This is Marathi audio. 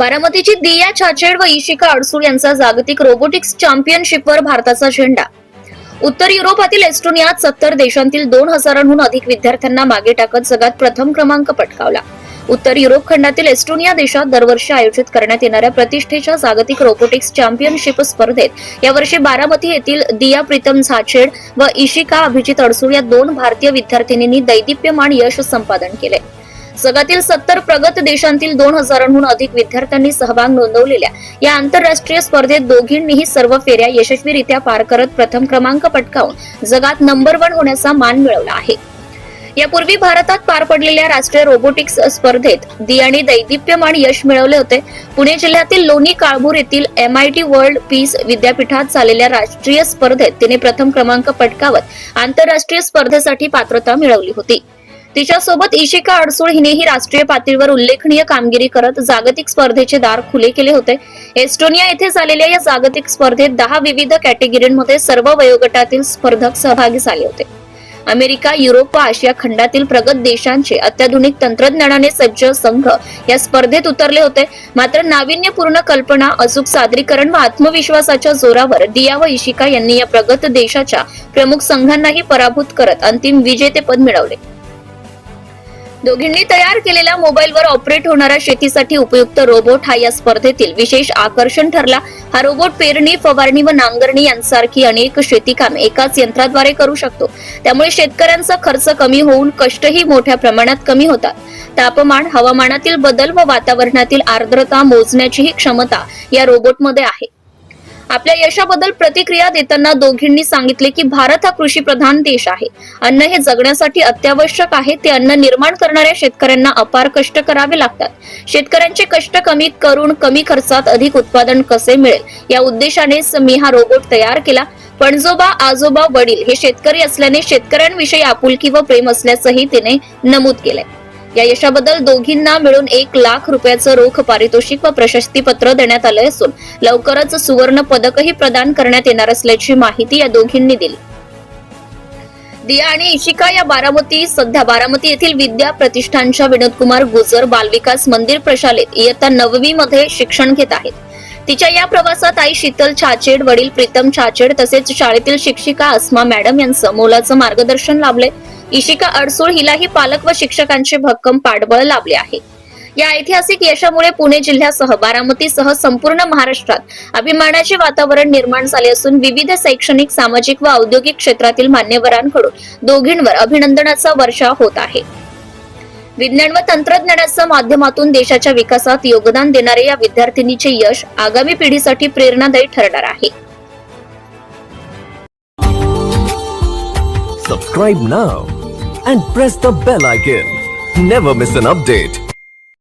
बारामतीची दिया छाछेड व इशिका अडसूळ यांचा जागतिक रोबोटिक्स चॅम्पियनशिपवर भारताचा झेंडा. उत्तर युरोपातील एस्टोनियात सत्तर देशांतील दोन हजारांहून अधिक विद्यार्थ्यांना मागे टाकत जगात प्रथम क्रमांक पटकावला. उत्तर युरोप खंडातील एस्टोनिया देशात दरवर्षी आयोजित करण्यात येणाऱ्या प्रतिष्ठेच्या जागतिक रोबोटिक्स चॅम्पियनशिप स्पर्धेत यावर्षी बारामती येथील दिया प्रीतम झाछेड व इशिका अभिजित अडसूळ या दोन भारतीय विद्यार्थिनींनी दैदिप्यमान यश संपादन केले. जगातील सत्तर प्रगत देशांतील दोन हजारांहून अधिक विद्यार्थ्यांनी सहभाग नोंदवलेल्या या आंतरराष्ट्रीय स्पर्धेत दोघींनीही सर्व फेऱ्या यशस्वीरित्या पार करत प्रथम क्रमांक पटकावून जगात नंबर वन होण्याचा मान मिळवला आहे. यापूर्वी भारतात पार पडलेल्या राष्ट्रीय रोबोटिक्स स्पर्धेत दियाने दैदिप्यमान यश मिळवले होते. पुणे जिल्ह्यातील लोणी काळभूर येथील M I T world peace विद्यापीठात झालेल्या राष्ट्रीय स्पर्धेत तिने प्रथम क्रमांक पटकावत आंतरराष्ट्रीय स्पर्धेसाठी पात्रता मिळवली होती. तिच्यासोबत इशिका अडसूळ हिनेही राष्ट्रीय पातळीवर उल्लेखनीय कामगिरी करत जागतिक स्पर्धेचे दार खुले केले होते. एस्टोनिया येथे झालेल्या या जागतिक स्पर्धेत दहा विविध कॅटेगरीमध्ये सर्व वयोगटातील स्पर्धक सहभागी झाले होते. अमेरिका युरोप व आशिया खंडातील प्रगत देशांचे अत्याधुनिक तंत्रज्ञानाने सज्ज संघ या स्पर्धेत उतरले होते. मात्र नाविन्यपूर्ण कल्पना अचूक सादरीकरण व आत्मविश्वासाच्या जोरावर दिया व इशिका यांनी या प्रगत देशाच्या प्रमुख संघांनाही पराभूत करत अंतिम विजेतेपद मिळवले. दोघींनी तयार केलेल्या मोबाईलवर ऑपरेट होणारा शेतीसाठी उपयुक्त रोबोट हा या स्पर्धेतील विशेष आकर्षण ठरला. हा रोबोट पेरणी फवारणी व नांगरणी यांसारखी अनेक शेती कामे एकाच यंत्राद्वारे करू शकतो. त्यामुळे शेतकऱ्यांचा खर्च कमी होऊन कष्टही मोठ्या प्रमाणात कमी होतात. तापमान हवामानातील बदल व वातावरणातील आर्द्रता मोजण्याचीही क्षमता या रोबोटमध्ये आहे. आपल्या यशाबद्दल प्रतिक्रिया देताना दोघींनी सांगितले की भारत हा कृषी प्रधान देश आहे. अन्न हे जगण्यासाठी अत्यावश्यक आहे ते अन्न निर्माण करणाऱ्या शेतकऱ्यांना अपार कष्ट करावे लागतात. शेतकऱ्यांचे कष्ट कमी करून कमी खर्चात अधिक उत्पादन कसे मिळेल? या उद्देशानेच मी हा रोबोट तयार केला. पणजोबा आजोबा वडील हे शेतकरी असल्याने शेतकऱ्यांविषयी आपुलकी व प्रेम असल्याचंही तिने नमूद केलंय. या यशाबद्दल दोघींना मिळून एक लाख रुपयाचं रोख पारितोषिक व प्रशस्तीपत्र देण्यात आलं असून लवकरच सुवर्ण पदकही प्रदान करण्यात येणार असल्याची माहिती या दोघींनी दिली. दिया आणि इशिका या बारामती सध्या बारामती येथील विद्या प्रतिष्ठानच्या विनोदकुमार गुजर बालविकास मंदिर प्रशालेत इयत्ता नववी मध्ये शिक्षण घेत आहेत. तिच्या या प्रवासात आई शीतल छाचेड वडील प्रीतम छाचेड तसेच शाळेतील शिक्षिका अस्मा मॅडम यांचं मोलाचं मार्गदर्शन लाभले. इशिका अडसूळ हिलाही पालक व शिक्षकांचे भक्कम पाठबळ लाभले आहे. या ऐतिहासिक यशामुळे पुणे जिल्ह्यासह बारामतीसह संपूर्ण महाराष्ट्रात अभिमानाचे वातावरण निर्माण झाले असून विविध शैक्षणिक सामाजिक व औद्योगिक क्षेत्रातील मान्यवरांकडून दोघींवर अभिनंदनाचा वर्षाव होत आहे. विज्ञान व तंत्रज्ञानाच्या माध्यमातून देशाच्या विकासात योगदान देणारे या विद्यार्थिनीचे यश आगामी पिढीसाठी प्रेरणादायी ठरणार आहे. Subscribe now and press the bell icon never miss an update